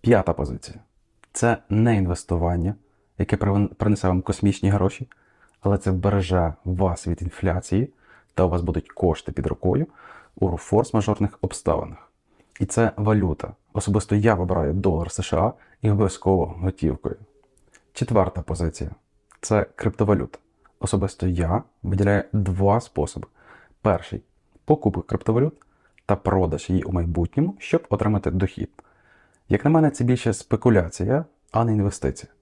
П'ята позиція це не інвестування, яке принесе вам космічні гроші, але це вбереже вас від інфляції, та у вас будуть кошти під рукою у форс-мажорних обставинах. І це валюта. Особисто я вибираю долар США і обов'язково готівкою. Четверта позиція це криптовалюта. Особисто я виділяю два способи: перший покупка криптовалют та продаж її у майбутньому, щоб отримати дохід. Як на мене, це більше спекуляція, а не інвестиція.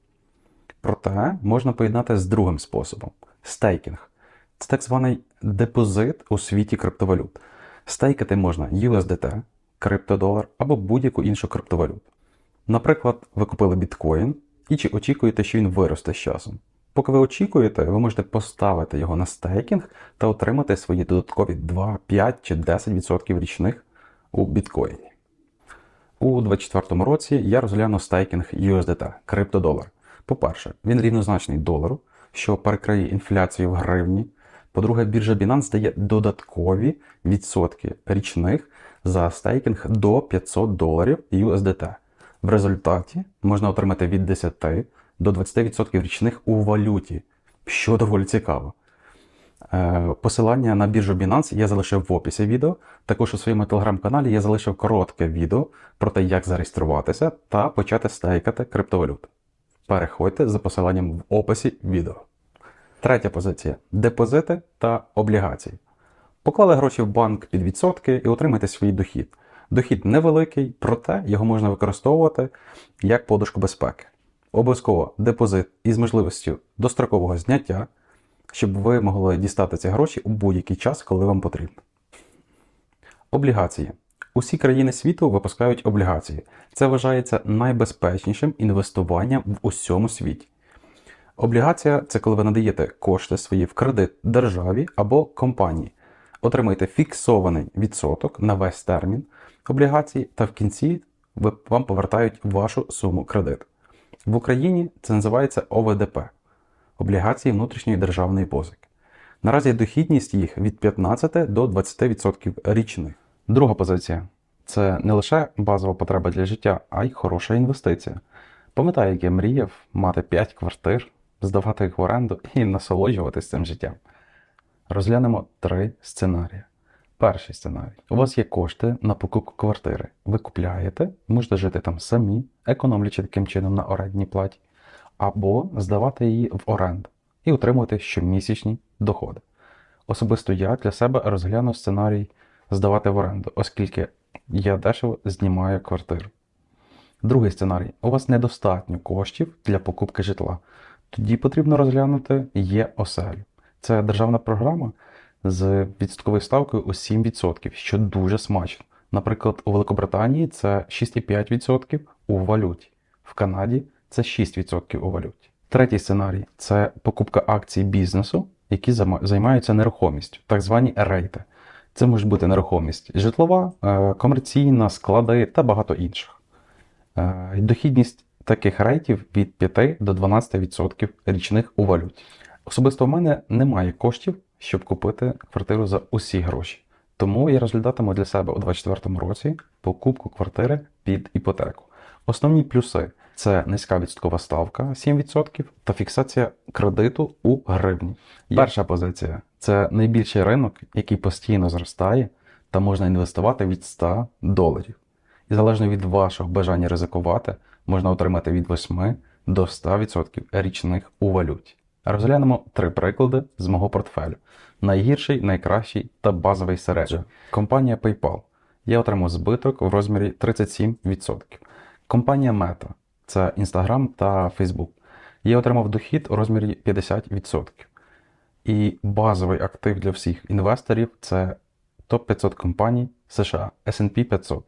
Проте можна поєднати з другим способом стейкінг. Це так званий депозит у світі криптовалют. Стейкати можна USDT, криптодолар або будь-яку іншу криптовалюту. Наприклад, ви купили біткоін і чи очікуєте, що він виросте з часом. Поки ви очікуєте, ви можете поставити його на стейкінг та отримати свої додаткові 2, 5 чи 10% річних у біткоїні. У 2024 році я розгляну стейкінг USDT, криптодолар. По-перше, він рівнозначний долару, що перекриє інфляцію в гривні. По-друге, біржа Binance дає додаткові відсотки річних за стейкінг до 500 доларів USDT. В результаті можна отримати від 10 до 20% річних у валюті, що доволі цікаво. Е, Посилання на біржу Binance я залишив в описі відео. Також у своєму телеграм-каналі я залишив коротке відео про те, як зареєструватися та почати стейкати криптовалюту. Переходьте за посиланням в описі відео. Третя позиція депозити та облігації. Поклали гроші в банк під відсотки і отримайте свій дохід. Дохід невеликий, проте його можна використовувати як подушку безпеки. Обов'язково депозит із можливістю дострокового зняття, щоб ви могли дістати ці гроші у будь-який час, коли вам потрібно. Облігації. Усі країни світу випускають облігації. Це вважається найбезпечнішим інвестуванням в усьому світі. Облігація це коли ви надаєте кошти свої в кредит державі або компанії. Отримаєте фіксований відсоток на весь термін облігації, та в кінці вам повертають вашу суму кредиту. В Україні це називається ОВДП облігації внутрішньої державної позики. Наразі дохідність їх від 15 до 20% річних. Друга позиція це не лише базова потреба для життя, а й хороша інвестиція. Пам'ятаю, як я мріяв мати 5 квартир, здавати їх в оренду і насолоджуватись цим життям. Розглянемо три сценарії. Перший сценарій. У вас є кошти на покупку квартири. Ви купляєте, можете жити там самі, економлячи таким чином на орендній платі, або здавати її в оренду і отримувати щомісячні доходи. Особисто я для себе розгляну сценарій здавати в оренду, оскільки я дешево знімаю квартиру. Другий сценарій. У вас недостатньо коштів для покупки житла. Тоді потрібно розглянути є оселю. Це державна програма з відсотковою ставкою у 7%, що дуже смачно. Наприклад, у Великобританії це 6,5% у валюті, в Канаді це 6% у валюті. Третій сценарій це покупка акцій бізнесу, які займаються нерухомістю, так звані рейти. Це може бути нерухомість житлова, е, комерційна, склади та багато інших. Е, Дохідність таких рейтів від 5 до 12% річних у валюті. Особисто в мене немає коштів, щоб купити квартиру за усі гроші. Тому я розглядатиму для себе у 2024 році покупку квартири під іпотеку. Основні плюси це низька відсоткова ставка 7% та фіксація кредиту у гривні. Перша позиція це найбільший ринок, який постійно зростає та можна інвестувати від 100 доларів. І залежно від вашого бажання ризикувати, можна отримати від 8 до 100% річних у валюті. Розглянемо три приклади з мого портфелю: найгірший, найкращий та базовий середній. Компанія PayPal. Я отримав збиток в розмірі 37%. Компанія Meta це Instagram та Facebook. Я отримав дохід у розмірі 50%. І базовий актив для всіх інвесторів це топ-500 компаній США, SP 500.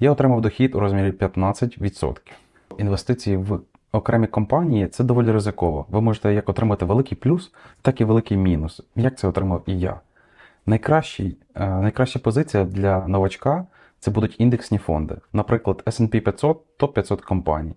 Я отримав дохід у розмірі 15%. Інвестиції в окремі компанії це доволі ризиково. Ви можете як отримати великий плюс, так і великий мінус. Як це отримав і я. Найкращий, е, найкраща позиція для новачка це будуть індексні фонди. Наприклад, SP 500 топ 500 компаній.